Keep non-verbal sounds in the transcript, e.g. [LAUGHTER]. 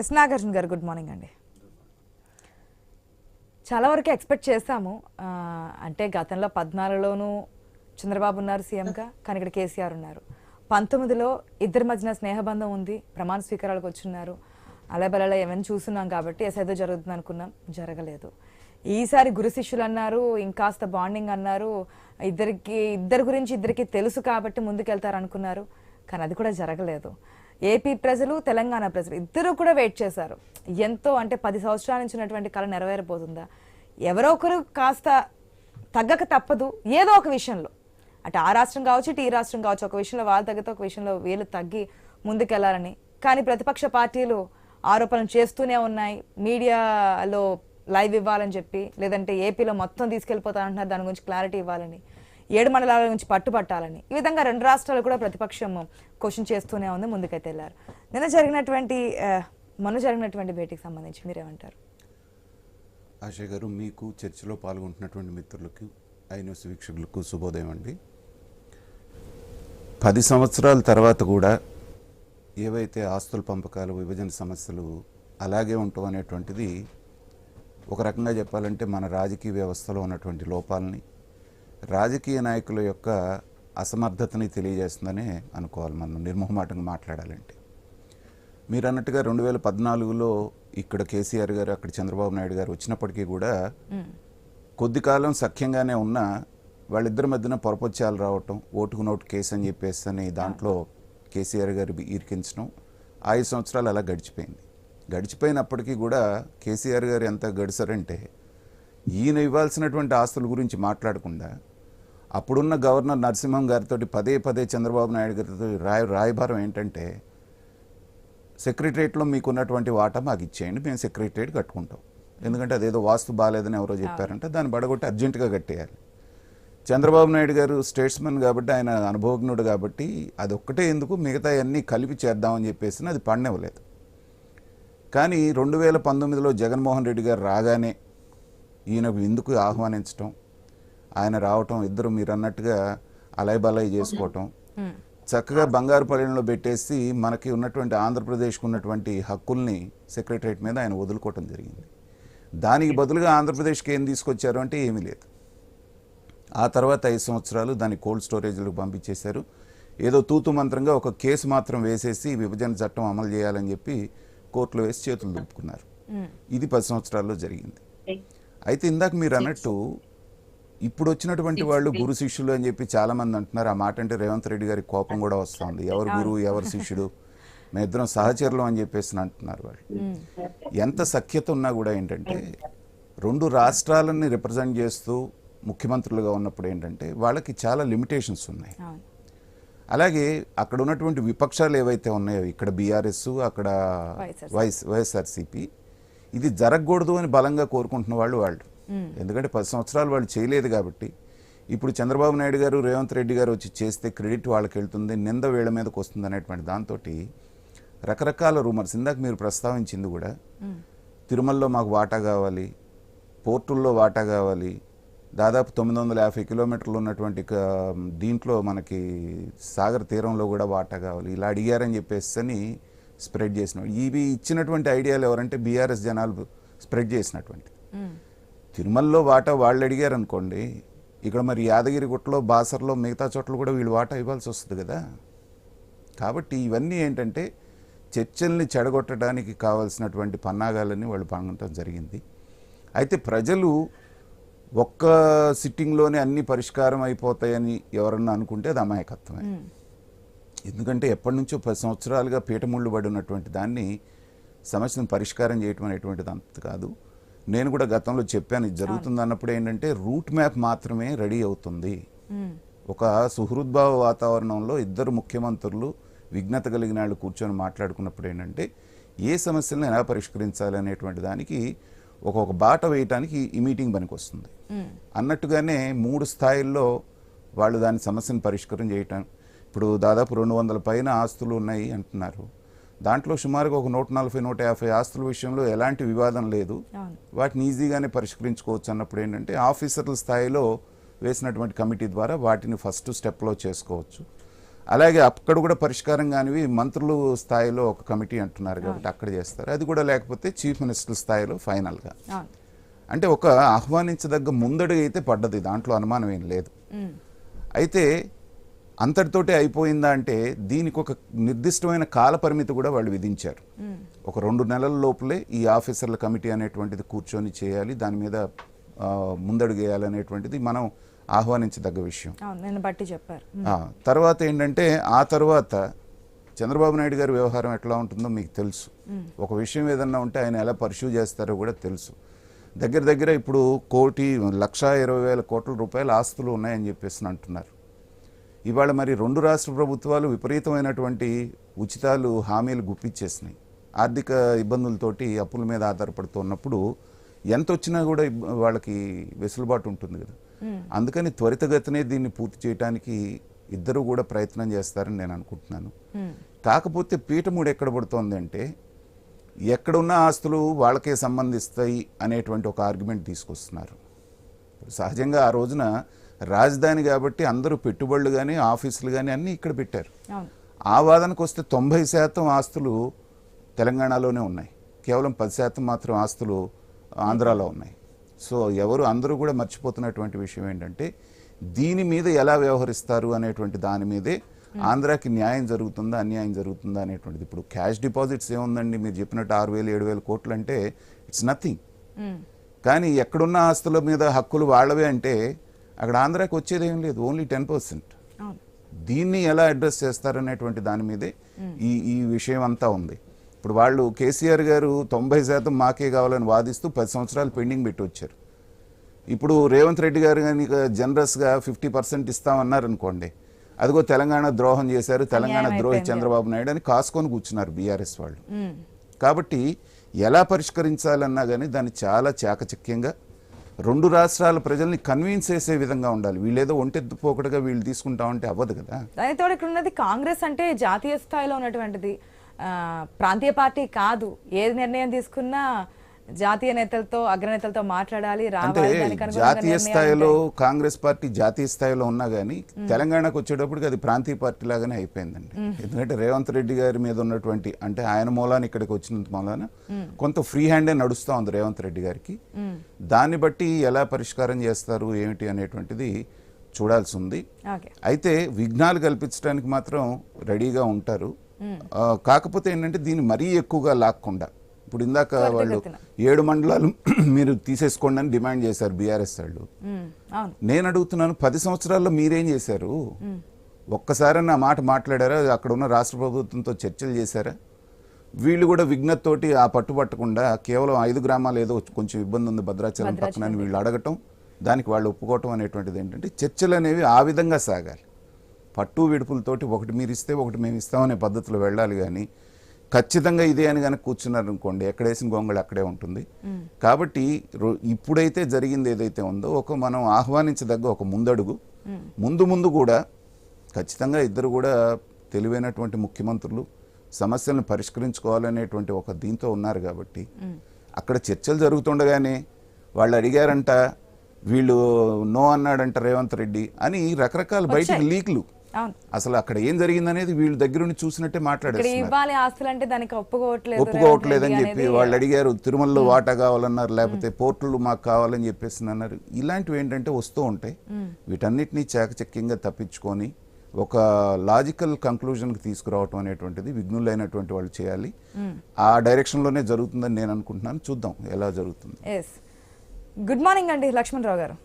Yes Nagarjuna గారు good morning అండి. చాలా వరకు ఎక్స్పెక్ట్ చేశాము అంటే గతంలో పద్నాలుగులోనూ చంద్రబాబు ఉన్నారు సీఎంగా కానీ ఇక్కడ కేసీఆర్ ఉన్నారు. పంతొమ్మిదిలో ఇద్దరి మధ్యన స్నేహబంధం ఉంది ప్రమాణ స్వీకారాలకు వచ్చున్నారు. అలబలలో ఏమైనా చూస్తున్నాం కాబట్టి ఎస్ ఏదో జరుగుతుంది అనుకున్నాం జరగలేదు. ఈసారి గురు శిష్యులు అన్నారు ఇంకాస్త బాండింగ్ అన్నారు ఇద్దరికి ఇద్దరి గురించి ఇద్దరికి తెలుసు కాబట్టి ముందుకెళ్తారు అనుకున్నారు కానీ అది కూడా జరగలేదు. ఏపీ ప్రజలు తెలంగాణ ప్రజలు ఇద్దరు కూడా వెయిట్ చేశారు. ఎంతో అంటే పది సంవత్సరాల నుంచి ఉన్నటువంటి కళ నెరవేరబోతుందా? ఎవరో ఒకరు కాస్త తగ్గక తప్పదు ఏదో ఒక విషయంలో. అటు ఆ రాష్ట్రం కావచ్చు ఇటు ఈ రాష్ట్రం కావచ్చు ఒక విషయంలో వాళ్ళు తగ్గితే ఒక విషయంలో వీళ్ళు తగ్గి ముందుకెళ్ళాలని కానీ ప్రతిపక్ష పార్టీలు ఆరోపణలు చేస్తూనే ఉన్నాయి. మీడియాలో లైవ్ ఇవ్వాలని చెప్పి లేదంటే ఏపీలో మొత్తం తీసుకెళ్ళిపోతానంటున్నారు దాని గురించి క్లారిటీ ఇవ్వాలని. ఏడు మండలాల నుంచి పట్టుపట్టాలని. ఈ విధంగా రెండు రాష్ట్రాలు కూడా ప్రతిపక్షం క్వశ్చన్ చేస్తూనే ఉంది ముందుకైతే వెళ్ళారు. నిన్న జరిగినటువంటి మొన్న జరిగినటువంటి భేటీకి సంబంధించి మీరేమంటారు? ఆశయ గారు మీకు చర్చలో పాల్గొంటున్నటువంటి మిత్రులకు ఐన వీక్షకులకు శుభోదయం అండి. పది సంవత్సరాల తర్వాత కూడా ఏవైతే ఆస్తుల పంపకాలు విభజన సమస్యలు అలాగే ఉంటాం అనేటువంటిది ఒక రకంగా చెప్పాలంటే మన రాజకీయ వ్యవస్థలో ఉన్నటువంటి లోపాలని రాజకీయ నాయకుల యొక్క అసమర్థతని తెలియజేస్తుందనే అనుకోవాలి మనం నిర్మోహమాటంగా మాట్లాడాలంటే. మీరు అన్నట్టుగా రెండు వేల పద్నాలుగులో ఇక్కడ కేసీఆర్ గారు అక్కడ చంద్రబాబు నాయుడు గారు వచ్చినప్పటికీ కూడా కొద్ది కాలం సఖ్యంగానే ఉన్న వాళ్ళిద్దరి మధ్యన పొరపొచ్చాలు రావటం ఓటుకు నోటు కేసు అని చెప్పేసి అని దాంట్లో కేసీఆర్ గారు ఇరికించడం ఐదు సంవత్సరాలు అలా గడిచిపోయింది. గడిచిపోయినప్పటికీ కూడా కేసీఆర్ గారు ఎంత గడిచారంటే ఈయన ఇవ్వాల్సినటువంటి ఆస్తుల గురించి మాట్లాడకుండా అప్పుడున్న గవర్నర్ నరసింహం గారితో పదే పదే చంద్రబాబు నాయుడు గారితో రాయ రాయబారం ఏంటంటే సెక్రటరియట్లో మీకున్నటువంటి వాటా మాకు ఇచ్చేయండి మేము సెక్రటరియట్ కట్టుకుంటాం. ఎందుకంటే అదేదో వాస్తు బాగాలేదని ఎవరో చెప్పారంటే దాన్ని బడగొట్టి అర్జెంటుగా కట్టేయాలి. చంద్రబాబు నాయుడు గారు స్టేట్స్మెన్ కాబట్టి ఆయన అనుభవజ్ఞుడు కాబట్టి అది ఒక్కటే ఎందుకు మిగతా అన్నీ కలిపి చేద్దామని చెప్పేసి అది పండవలేదు కానీ రెండు వేల పంతొమ్మిదిలో జగన్మోహన్ రెడ్డి గారు రాగానే ఈయనకు ఎందుకు ఆహ్వానించటం? ఆయన రావటం ఇద్దరు మీరు అన్నట్టుగా అలయబలయ చేసుకోవటం చక్కగా బంగారు పల్లెంలో పెట్టేసి మనకి ఉన్నటువంటి ఆంధ్రప్రదేశ్కు ఉన్నటువంటి హక్కుల్ని సెక్రటరేట్ మీద ఆయన వదులుకోవటం జరిగింది. దానికి బదులుగా ఆంధ్రప్రదేశ్కి ఏం తీసుకొచ్చారు అంటే ఏమీ లేదు. ఆ తర్వాత ఐదు సంవత్సరాలు దాన్ని కోల్డ్ స్టోరేజ్లకు పంపించేశారు. ఏదో తూతు మంత్రంగా ఒక కేసు మాత్రం వేసేసి విభజన చట్టం అమలు చేయాలని చెప్పి కోర్టులో వేసి చేతులు దులుపుకున్నారు. ఇది పది సంవత్సరాల్లో జరిగింది. అయితే ఇందాక మీరు అన్నట్టు ఇప్పుడు వచ్చినటువంటి వాళ్ళు గురు శిష్యులు అని చెప్పి చాలా మంది అంటున్నారు. ఆ మాట అంటే రేవంత్ రెడ్డి గారి కోపం కూడా వస్తుంది. ఎవరు గురువు ఎవరు శిష్యుడు? మేమిద్దరం సహచరులు అని చెప్పేసి అంటున్నారు వాళ్ళు. ఎంత సఖ్యత ఉన్నా కూడా ఏంటంటే రెండు రాష్ట్రాలని రిప్రజెంట్ చేస్తూ ముఖ్యమంత్రులుగా ఉన్నప్పుడు ఏంటంటే వాళ్ళకి చాలా లిమిటేషన్స్ ఉన్నాయి. అలాగే అక్కడ ఉన్నటువంటి విపక్షాలు ఏవైతే ఉన్నాయో ఇక్కడ బీఆర్ఎస్ అక్కడ వైఎస్ వైఎస్ఆర్సీపీ ఇది జరగకూడదు అని బలంగా కోరుకుంటున్న వాళ్ళు వాళ్ళు. ఎందుకంటే పది సంవత్సరాలు వాళ్ళు చేయలేదు కాబట్టి. ఇప్పుడు చంద్రబాబు నాయుడు గారు రేవంత్ రెడ్డి గారు వచ్చి చేస్తే క్రెడిట్ వాళ్ళకి వెళ్తుంది నింద వీళ్ళ మీదకి వస్తుంది అనేటువంటి దాంతో రకరకాల రూమర్స్. ఇందాక మీరు ప్రస్తావించింది కూడా తిరుమలలో మాకు వాటా కావాలి పోర్టుల్లో వాటా కావాలి దాదాపు తొమ్మిది వందల యాభై కిలోమీటర్లు ఉన్నటువంటి దీంట్లో మనకి సాగర్ తీరంలో కూడా వాటా కావాలి. ఇలా అడిగారని చెప్పేసి అని స్ప్రెడ్ చేసిన. ఇవి ఇచ్చినటువంటి ఐడియాలు ఎవరంటే బీఆర్ఎస్ జనాలు స్ప్రెడ్ చేసినటువంటి. తిరుమలలో వాటా వాళ్ళు అడిగారు అనుకోండి ఇక్కడ మరి యాదగిరిగుట్టలో బాసర్లో మిగతా చోట్ల కూడా వీళ్ళు వాటా ఇవ్వాల్సి వస్తుంది కదా. కాబట్టి ఇవన్నీ ఏంటంటే చర్చల్ని చెడగొట్టడానికి కావాల్సినటువంటి పన్నాగాలన్నీ వాళ్ళు పంగటం జరిగింది. అయితే ప్రజలు ఒక్క సిట్టింగ్లోనే అన్ని పరిష్కారం అయిపోతాయని ఎవరన్నా అనుకుంటే అది అమాయకత్వమే. ఎందుకంటే ఎప్పటి నుంచో పది సంవత్సరాలుగా పీఠముళ్ళు పడి ఉన్నటువంటి దాన్ని సమస్యను పరిష్కారం చేయటం అనేటువంటిది అంత కాదు. నేను కూడా గతంలో చెప్పాను ఇది జరుగుతుంది అన్నప్పుడు ఏంటంటే రూట్ మ్యాప్ మాత్రమే రెడీ అవుతుంది. ఒక సుహృద్భావ వాతావరణంలో ఇద్దరు ముఖ్యమంత్రులు విఘ్నత కలిగిన వాళ్ళు కూర్చొని మాట్లాడుకున్నప్పుడు ఏంటంటే ఏ సమస్యలను ఎలా పరిష్కరించాలి అనేటువంటి దానికి ఒక్కొక్క బాట వేయటానికి ఈ మీటింగ్ పనికి వస్తుంది అన్నట్టుగానే మూడు స్థాయిల్లో వాళ్ళు దాని సమస్యను పరిష్కారం చేయటం. ఇప్పుడు దాదాపు రెండు వందల పైన ఆస్తులు ఉన్నాయి అంటున్నారు. దాంట్లో సుమారుగా ఒక నూట నలభై నూట యాభై ఆస్తుల విషయంలో ఎలాంటి వివాదం లేదు. వాటిని ఈజీగానే పరిష్కరించుకోవచ్చు అన్నప్పుడు ఏంటంటే ఆఫీసర్ల స్థాయిలో వేసినటువంటి కమిటీ ద్వారా వాటిని ఫస్ట్ స్టెప్లో చేసుకోవచ్చు. అలాగే అక్కడ కూడా పరిష్కారం కానివి మంత్రులు స్థాయిలో ఒక కమిటీ అంటున్నారు కాబట్టి అక్కడ చేస్తారు. అది కూడా లేకపోతే చీఫ్ మినిస్టర్ స్థాయిలో ఫైనల్గా. అంటే ఒక ఆహ్వానించదగ్గ ముందడుగు అయితే పడ్డది దాంట్లో అనుమానం ఏం లేదు. అయితే అంతటితోటే అయిపోయిందా అంటే దీనికి ఒక నిర్దిష్టమైన కాల పరిమితి కూడా వాళ్ళు విధించారు. ఒక రెండు నెలల లోపలే ఈ ఆఫీసర్ల కమిటీ అనేటువంటిది కూర్చొని చేయాలి దాని మీద ఆ, ముందడుగు వేయాలనేటువంటిది మనం ఆహ్వానించదగ్గ విషయం. నేను బట్టి చెప్పారు. తర్వాత ఏంటంటే ఆ తర్వాత చంద్రబాబు నాయుడు గారి వ్యవహారం ఎట్లా ఉంటుందో మీకు తెలుసు. ఒక విషయం ఏదన్నా ఉంటే ఆయన ఎలా పర్సూ చేస్తారో కూడా తెలుసు. దగ్గర దగ్గర ఇప్పుడు కోటి లక్ష ఇరవై వేల కోట్ల రూపాయల ఆస్తులు ఉన్నాయని చెప్పేసి అంటున్నారు. ఇవాళ మరి రెండు రాష్ట్ర ప్రభుత్వాలు విపరీతమైనటువంటి ఉచితాలు హామీలు గుప్పించేసినాయి ఆర్థిక ఇబ్బందులతోటి అప్పుల మీద ఆధారపడుతున్నప్పుడు ఎంత వచ్చినా కూడా వాళ్ళకి వెసులుబాటు ఉంటుంది కదా. అందుకని త్వరితగతినే దీన్ని పూర్తి చేయడానికి ఇద్దరు కూడా ప్రయత్నం చేస్తారని నేను అనుకుంటున్నాను. కాకపోతే పీఠముడు ఎక్కడ పడుతోంది అంటే ఎక్కడున్న ఆస్తులు వాళ్ళకే సంబంధిస్తాయి అనేటువంటి ఒక ఆర్గ్యుమెంట్ తీసుకొస్తున్నారు. సహజంగా ఆ రోజున రాజధాని కాబట్టి అందరూ పెట్టుబడులు కానీ ఆఫీసులు కానీ అన్నీ ఇక్కడ పెట్టారు. ఆ వాదనకు వస్తే తొంభై శాతం ఆస్తులు తెలంగాణలోనే ఉన్నాయి. కేవలం పది శాతం మాత్రం ఆస్తులు ఆంధ్రాలో ఉన్నాయి. సో ఎవరు అందరూ కూడా మర్చిపోతున్నటువంటి విషయం ఏంటంటే దీని మీద ఎలా వ్యవహరిస్తారు అనేటువంటి దాని మీదే ఆంధ్రాకి న్యాయం జరుగుతుందా అన్యాయం జరుగుతుందా అనేటువంటిది. ఇప్పుడు క్యాష్ డిపాజిట్స్ ఏముందండి? మీరు చెప్పినట్టు ఆరు వేలు ఏడు వేల కోట్లు అంటే ఇట్స్ నథింగ్ కానీ ఎక్కడున్న ఆస్తుల మీద హక్కులు వాళ్ళవే అంటే అక్కడ ఆంధ్రాకి వచ్చేది ఏం లేదు ఓన్లీ టెన్ పర్సెంట్ దీన్ని ఎలా అడ్రస్ చేస్తారనేటువంటి దాని మీదే ఈ ఈ విషయం అంతా ఉంది. ఇప్పుడు వాళ్ళు కేసీఆర్ గారు తొంభై శాతం మాకే కావాలని వాదిస్తూ పది సంవత్సరాలు పెండింగ్ పెట్టి వచ్చారు. ఇప్పుడు రేవంత్ రెడ్డి గారు కానీ జనరస్గా ఫిఫ్టీ పర్సెంట్ ఇస్తామన్నారు అనుకోండి అదిగో తెలంగాణ ద్రోహం చేశారు తెలంగాణ ద్రోహి. చంద్రబాబు నాయుడు అని కాసుకొని కూర్చున్నారు బీఆర్ఎస్ వాళ్ళు. కాబట్టి ఎలా పరిష్కరించాలన్నా కానీ దాన్ని చాలా చాకచక్యంగా రెండు రాష్ట్రాల ప్రజల్ని కన్విన్స్ చేసే విధంగా ఉండాలి. వీళ్ళేదో ఒంటెత్తుపోకడుగా వీళ్ళు తీసుకుంటామంటే అవ్వదు కదా. దానితో ఇక్కడ ఉన్నది కాంగ్రెస్ అంటే జాతీయ స్థాయిలో ఉన్నటువంటిది. ప్రాంతీయ పార్టీ కాదు. ఏ నిర్ణయం తీసుకున్నా జాతీయ నేతలతో అగ్రనేతలతో మాట్లాడాలి జాతీయ స్థాయిలో. కాంగ్రెస్ పార్టీ జాతీయ స్థాయిలో ఉన్నా కానీ తెలంగాణకు వచ్చేటప్పటికి అది ప్రాంతీయ పార్టీ లాగానే అయిపోయిందండి. ఎందుకంటే రేవంత్ రెడ్డి గారి మీద ఉన్నటువంటి అంటే ఆయన మూలాన ఇక్కడికి వచ్చినంత మూలాన కొంత ఫ్రీ హ్యాండే నడుస్తూ ఉంది రేవంత్ రెడ్డి గారికి. దాన్ని బట్టి ఎలా పరిష్కారం చేస్తారు ఏమిటి అనేటువంటిది చూడాల్సి ఉంది అయితే విఘ్నాలు కల్పించడానికి మాత్రం రెడీగా ఉంటారు. కాకపోతే ఏంటంటే దీన్ని మరీ ఎక్కువగా లాక్కుండా ఇప్పుడు ఇందాక వాళ్ళు. ఏడు మండలాలు [CLEARS THROAT] మీరు తీసేసుకోండి అని డిమాండ్ చేశారు బీఆర్ఎస్ వాళ్ళు. నేను అడుగుతున్నాను పది సంవత్సరాల్లో మీరేం చేశారు? ఒక్కసారి ఆ మాట మాట్లాడారా? అక్కడ ఉన్న రాష్ట్ర ప్రభుత్వంతో చర్చలు చేశారా? వీళ్ళు కూడా విఘ్నతతోటి ఆ పట్టుబట్టకుండా కేవలం ఐదు గ్రామాలు ఏదో కొంచెం ఇబ్బంది ఉంది భద్రాచలం పక్కన వీళ్ళు అడగటం దానికి వాళ్ళు ఒప్పుకోవటం అనేటువంటిది ఏంటంటే చర్చలు అనేవి ఆ విధంగా సాగాలి. పట్టు విడుపులతోటి ఒకటి మీరు ఇస్తే ఒకటి మేము ఇస్తామనే పద్ధతిలో వెళ్ళాలి కానీ ఖచ్చితంగా ఇదే అని కనుక కూర్చున్నారు అనుకోండి ఎక్కడేసిన గొంగళి అక్కడే ఉంటుంది. కాబట్టి ఇప్పుడైతే జరిగింది ఏదైతే ఉందో ఒక మనం ఆహ్వానించదగ్గ ఒక ముందడుగు. ముందు ముందు కూడా ఖచ్చితంగా ఇద్దరు కూడా తెలివైనటువంటి ముఖ్యమంత్రులు సమస్యలను పరిష్కరించుకోవాలనేటువంటి ఒక దీంతో ఉన్నారు కాబట్టి అక్కడ చర్చలు జరుగుతుండగానే వాళ్ళు అడిగారంట వీళ్ళు నో అన్నాడంట రేవంత్ రెడ్డి అని రకరకాల బయటికి. లీక్లు. అసలు అక్కడ ఏం జరిగిందనేది వీళ్ళు దగ్గరుండి చూసినట్టే దానికి ఒప్పుకోవట్లేదు రేవంత్ చెప్పి వాళ్ళు అడిగారు తిరుమలలో వాటా కావాలన్నారు లేకపోతే పోర్టులు మాకు కావాలని చెప్పేసి అన్నారు. ఇలాంటివి ఏంటంటే వస్తూ ఉంటాయి. వీటన్నిటినీ చాకచక్యంగా తప్పించుకొని ఒక లాజికల్ కంక్లూజన్కి తీసుకురావటం అనేటువంటిది విఘ్నులైనటువంటి వాళ్ళు చేయాలి. ఆ డైరెక్షన్లోనే జరుగుతుందని నేను అనుకుంటున్నాను. చూద్దాం ఎలా జరుగుతుంది. గుడ్ మార్నింగ్ అండి లక్ష్మణ్ రావు గారు.